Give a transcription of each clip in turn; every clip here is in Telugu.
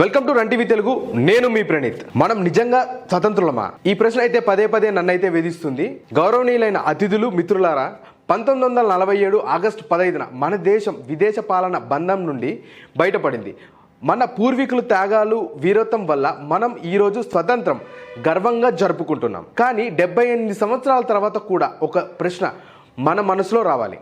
Welcome to Run TV Telugu. నేను మీ ప్రణీత్. మనం నిజంగా స్వతంత్రులమా? ఈ ప్రశ్న అయితే పదే పదే నన్నైతే వేధిస్తుంది. గౌరవనీయులైన అతిథులు మిత్రులారా పంతొమ్మిది వందల నలభై ఏడు ఆగస్టు పదహైదున మన దేశం విదేశ పాలన బంధం నుండి బయటపడింది. మన పూర్వీకుల త్యాగాలు వీరత్వం వల్ల మనం ఈరోజు స్వతంత్రం గర్వంగా జరుపుకుంటున్నాం. కానీ డెబ్బై ఎనిమిది సంవత్సరాల తర్వాత కూడా ఒక ప్రశ్న మన మనసులో రావాలి.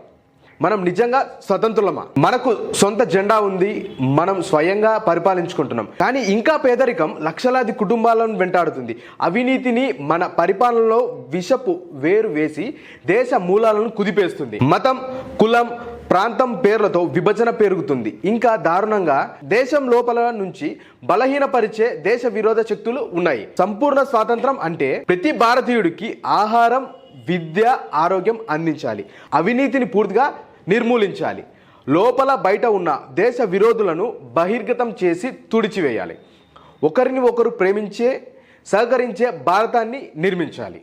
మనం నిజంగా స్వతంత్రులమా? మనకు సొంత జెండా ఉంది మనం స్వయంగా పరిపాలించుకుంటున్నాం. కానీ ఇంకా పేదరికం లక్షలాది కుటుంబాలను వెంటాడుతుంది. అవినీతిని మన పరిపాలనలో విషపు వేరు వేసి దేశ మూలాలను కుదిపేస్తుంది. మతం కులం ప్రాంతం పేర్లతో విభజన పెరుగుతుంది. ఇంకా దారుణంగా దేశం లోపల నుంచి బలహీనపరిచే దేశ విరోధ శక్తులు ఉన్నాయి. సంపూర్ణ స్వాతంత్రం అంటే ప్రతి భారతీయుడికి ఆహారం విద్య ఆరోగ్యం అందించాలి. అవినీతిని పూర్తిగా నిర్మూలించాలి. లోపల బయట ఉన్న దేశ విరోధులను బహిర్గతం చేసి తుడిచివేయాలి. ఒకరిని ఒకరు ప్రేమించే సహకరించే భారతాన్ని నిర్మించాలి.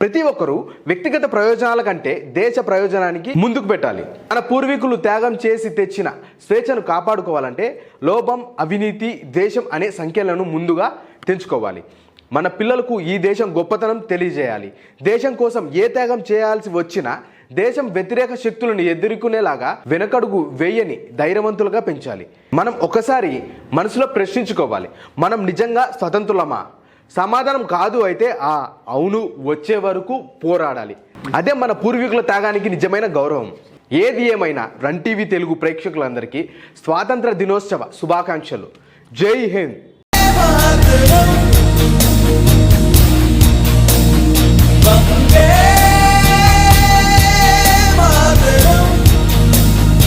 ప్రతి ఒక్కరూ వ్యక్తిగత ప్రయోజనాల కంటే దేశ ప్రయోజనానికి ముందుకు పెట్టాలి. మన పూర్వీకులు త్యాగం చేసి తెచ్చిన స్వేచ్ఛను కాపాడుకోవాలంటే లోపం అవినీతి దేశం అనే సంఖ్యలను ముందుగా తెంచుకోవాలి. మన పిల్లలకు ఈ దేశం గొప్పతనం తెలియజేయాలి. దేశం కోసం ఏ త్యాగం చేయాల్సి వచ్చినా దేశం వ్యతిరేక శక్తులను ఎదుర్కొనేలాగా వెనకడుగు వేయని ధైర్యవంతులుగా పెంచాలి. మనం ఒకసారి మనసులో ప్రశ్నించుకోవాలి. మనం నిజంగా స్వతంత్రులమా? సమాధానం కాదు అయితే ఆ అవును వచ్చే వరకు పోరాడాలి. అదే మన పూర్వీకుల త్యాగానికి నిజమైన గౌరవం. ఏది ఏమైనా రన్ టీవీ తెలుగు ప్రేక్షకులందరికీ స్వాతంత్ర దినోత్సవ శుభాకాంక్షలు. జై హింద్!